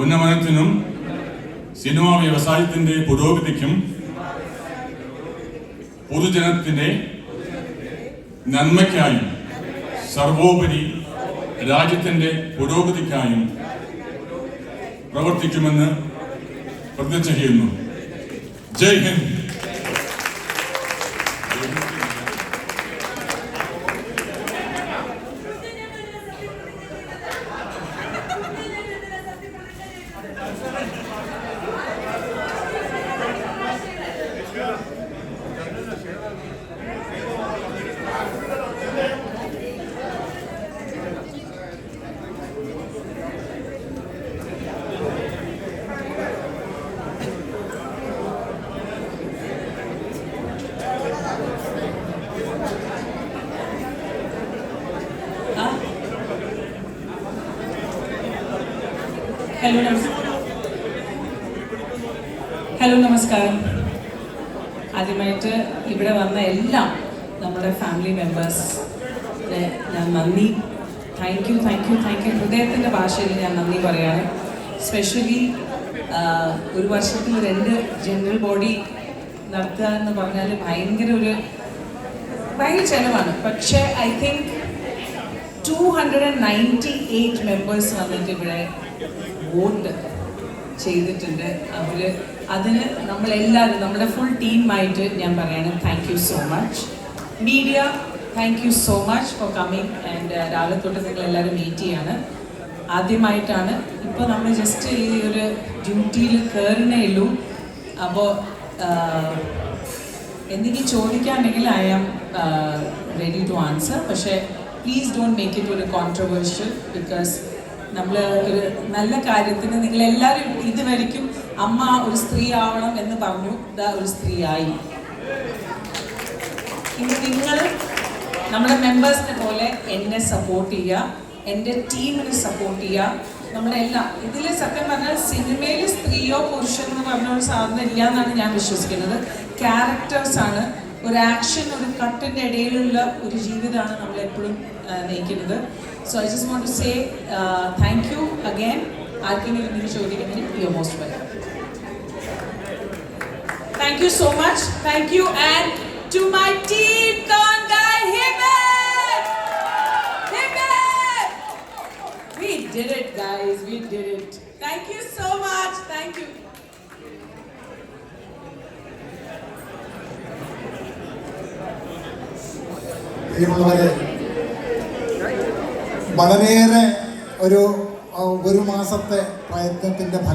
ഉന്നമനത്തിനും cinema വ്യവസായത്തിന്റെ പുരോഗതിക്കും പൊതുജനത്തിന്റെ നന്മയ്ക്കായും സർവോപരി രാജ്യത്തിന്റെ പുരോഗതിക്കായും പ്രവർത്തിക്കുമെന്ന് പ്രതിജ്ഞ ചെയ്യുന്നു. ജയ് ഹിന്ദ്. ഹലോ ഹലോ നമസ്കാരം. ആദ്യമായിട്ട് ഇവിടെ വന്ന എല്ലാം നമ്മുടെ ഫാമിലി മെമ്പേഴ്സ് ഞാൻ നന്ദി. Thank you thank you thank you ഹൃദയത്തിന്റെ ഭാഷയിൽ ഞാൻ നന്ദി പറയാണ്. സ്പെഷ്യലി ഒരു വർഷത്തിൽ രണ്ട് ജനറൽ ബോഡി നടത്തുക എന്ന് പറഞ്ഞാൽ ഭയങ്കര ഒരു ഭയങ്കര ചിലവാണ്. പക്ഷേ I think two hundred and ninety eight members വന്നിട്ട് ഇവിടെ വോട്ട് ചെയ്തിട്ടുണ്ട്. അവർ അതിന് നമ്മളെല്ലാവരും നമ്മുടെ ഫുൾ ടീമായിട്ട് ഞാൻ പറയാണ് thank you so much media thank you so much for coming and രാവിലെ തൊട്ട് നിങ്ങൾ എല്ലാവരും മീറ്റ് ചെയ്യാണ്. ആദ്യമായിട്ടാണ് ഇപ്പോൾ നമ്മൾ ജസ്റ്റ് ഈ ഒരു ഡ്യൂട്ടിയിൽ കയറുന്നേ ഉള്ളൂ. അപ്പോൾ എന്തെങ്കിലും ചോദിക്കാണ്ടെങ്കിൽ I am ready to answer പക്ഷേ പ്ലീസ് ഡോണ്ട് മേക്ക് ഇറ്റ് ഒരു കോൺട്രവേഴ്ഷ്യൽ ബിക്കോസ് നമ്മൾ ഒരു നല്ല കാര്യത്തിന് നിങ്ങളെല്ലാവരും ഇതുവരെയ്ക്കും അമ്മ ഒരു സ്ത്രീ ആവണം എന്ന് പറഞ്ഞു. ഇതാ ഒരു സ്ത്രീ ആയി ഇനി നിങ്ങൾ നമ്മുടെ മെമ്പേഴ്സിനെ പോലെ എന്നെ സപ്പോർട്ട് ചെയ്യുക. എന്റെ ടീമിനെ സപ്പോർട്ട് ചെയ്യുക. നമ്മുടെ എല്ലാം ഇതിൽ സത്യം പറഞ്ഞാൽ സിനിമയിൽ സ്ത്രീയോ പുരുഷനോ എന്ന് പറഞ്ഞ ഒരു സാധനം ഇല്ല എന്നാണ് ഞാൻ വിശ്വസിക്കുന്നത്. ക്യാരക്ടേഴ്സാണ് ഒരു ആക്ഷൻ ഒരു കട്ടിന്റെ ഇടയിലുള്ള ഒരു ജീവിതമാണ് നമ്മൾ എപ്പോഴും നയിക്കുന്നത്. So I just want to say thank you again ആർക്കെങ്കിലും എന്തെങ്കിലും ചോദിക്കണമെങ്കിൽ you are most welcome Thank you so much. Thank you. And to my team, come on, guys, hip it! Hip it! We did it, guys. We did it. Thank you so much. Thank you. പ്രിയമുള്ളവരെ വളരെയേറെ ഒരു ഒരു മാസത്തെ പ്രയത്നത്തിന്റെ ഫലം